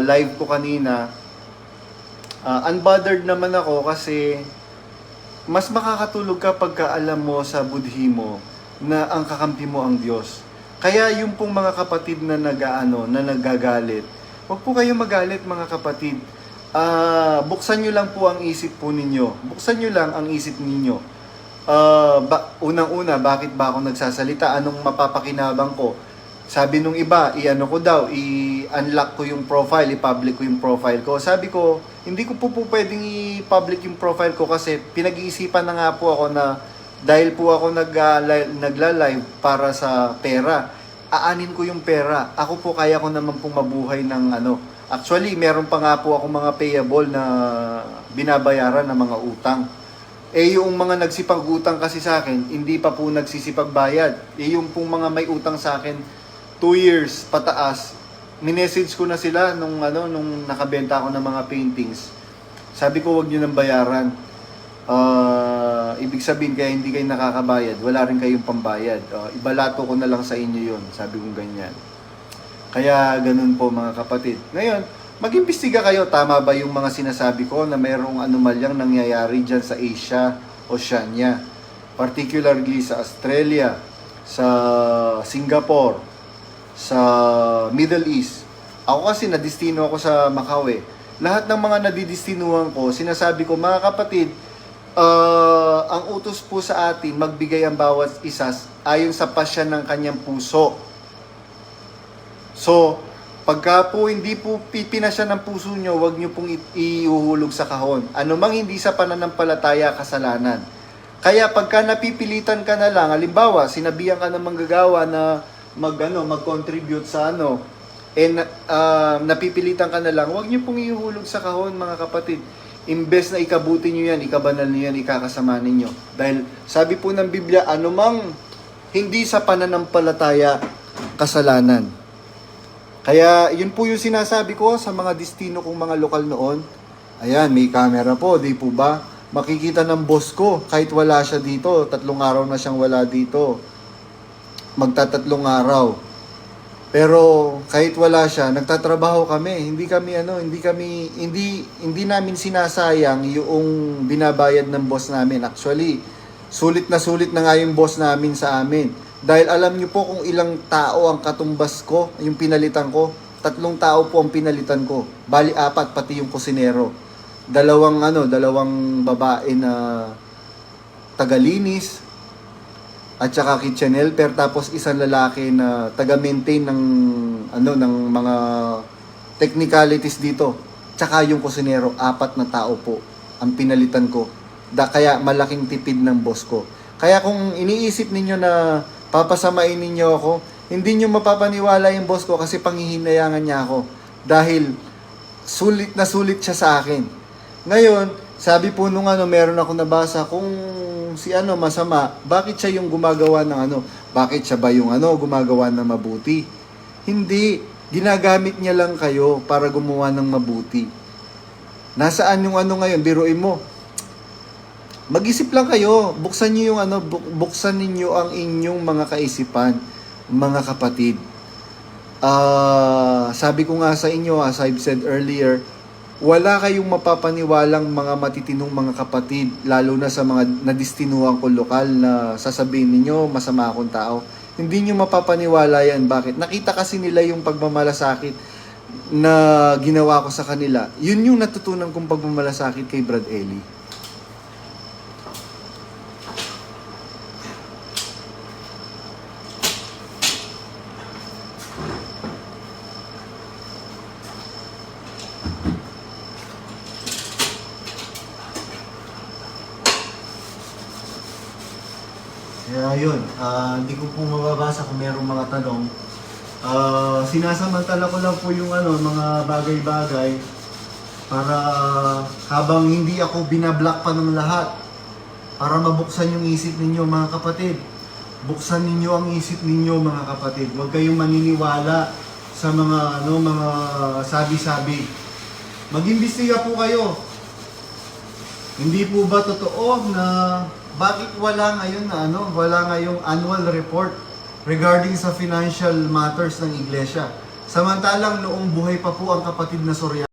live ko kanina, ah, unbothered naman ako kasi mas makakatulog ka pagka alam mo sa budhi mo na ang kakampi mo ang Diyos. Kaya yung pong mga kapatid na nagaano, na nagagalit, huwag po kayo magalit mga kapatid. Ah, buksan nyo lang po ang isip po ninyo. Buksan nyo lang ang isip ninyo. Ah, ba, unang-una, bakit ba ako nagsasalita? Anong mapapakinabang ko? Sabi nung iba, i-ano ko daw, i-unlock ko yung profile, i-public ko yung profile ko. Sabi ko, hindi ko po po pwedeng i-public yung profile ko kasi pinag-iisipan na nga po ako na dahil po ako nag, ah, li- nagla-live para sa pera, aanin ko yung pera. Ako po kaya ko naman pong mabuhay ng ano. Actually, meron pa nga po ako mga payable na binabayaran ng mga utang. Eh yung mga nagsipag-utang kasi sa akin, hindi pa po nagsisipag-bayad. Eh yung pong mga may utang sa akin, 2 years pataas, minessage ko na sila nung ano nung nakabenta ako ng mga paintings. Sabi ko wag niyo nang bayaran. Ah, ibig sabihin kaya hindi kayo nakakabayad, wala rin kayong pambayad. Ah, ibalato ko na lang sa inyo 'yon, sabi kong ganyan. Kaya ganun po mga kapatid. Ngayon, mag-imbestiga kayo, tama ba yung mga sinasabi ko na mayroong anomalyang nangyayari dyan sa Asia, Oceania. Particularly sa Australia, sa Singapore, sa Middle East. Ako kasi nadistino ako sa Macau eh. Lahat ng mga nadidistinuhan ko, sinasabi ko, mga kapatid, ah, ang utos po sa atin, magbigay ang bawat isa ayon sa pasya ng kanyang puso. So, pagka po hindi po pipinasya ng puso nyo, wag nyo pong i- ihuhulog sa kahon. Ano mang hindi sa pananampalataya, kasalanan. Kaya pagka napipilitan ka na lang, halimbawa, sinabihan ka ng manggagawa na mag, ano, mag-contribute sa ano, and uh, napipilitan ka na lang, wag nyo pong ihuhulog sa kahon, mga kapatid. Imbes na ikabuti nyo yan, ikabanal nyo yan, ikakasama ninyo. Dahil sabi po ng Biblia, anumang hindi sa pananampalataya, kasalanan. Kaya yun po yung sinasabi ko sa mga destino kong mga lokal noon. Ayan, may camera po, di po ba? Makikita ng boss ko kahit wala siya dito. Tatlong araw na siyang wala dito. Magtatatlong araw. Pero kahit wala siya, nagtatrabaho kami. Hindi kami ano, hindi kami hindi hindi namin sinasayang yung binabayad ng boss namin. Actually, sulit na sulit na nga yung boss namin sa amin. Dahil alam niyo po kung ilang tao ang katumbas ko, yung pinalitan ko. Tatlong tao po ang pinalitan ko. Bali apat pati yung kusinero. Dalawang ano, dalawang babae na tagalinis at saka kitchen helper tapos isang lalaki na taga-maintain ng ano ng mga technicalities dito. Tsaka yung kusinero, apat na tao po ang pinalitan ko. Da, kaya malaking tipid ng boss ko. Kaya kung iniisip ninyo na papasamain ninyo ako, hindi nyo mapapaniwala yung boss ko kasi panghihinayangan niya ako. Dahil sulit na sulit siya sa akin. Ngayon, sabi po nung ano, meron ako nabasa kung si ano masama, bakit siya yung gumagawa ng ano? Bakit siya ba yung ano gumagawa ng mabuti? Hindi, ginagamit niya lang kayo para gumawa ng mabuti. Nasaan yung ano ngayon? Biruin mo. Mag-isip lang kayo. Buksan niyo yung ano, buk- buksan ninyo ang inyong mga kaisipan, mga kapatid. Ah, sabi ko nga sa inyo, as I've said earlier, wala kayong mapapaniwalang mga matitinong mga kapatid, lalo na sa mga nadistinuhan ko lokal na sasabihin ninyo, masama akong tao. Hindi nyo mapapaniwala yan. Bakit? Nakita kasi nila yung pagmamalasakit na ginawa ko sa kanila. Yun yung natutunan kong pagmamalasakit kay Brad Ellie. Kaya yun, ah, hindi ko po mababasa kung merong mga tanong. Ah, sinasamantala ko lang po yung ano, mga bagay-bagay para habang hindi ako binablock pa ng lahat para mabuksan yung isip ninyo mga kapatid. Buksan ninyo ang isip ninyo mga kapatid. Huwag kayong maniniwala sa mga ano mga sabi-sabi. Mag-imbestiga po kayo. Hindi po ba totoo na bakit wala ngayon na ano, wala ngayong annual report regarding sa financial matters ng iglesia? Samantalang noong buhay pa po ang kapatid na Soria,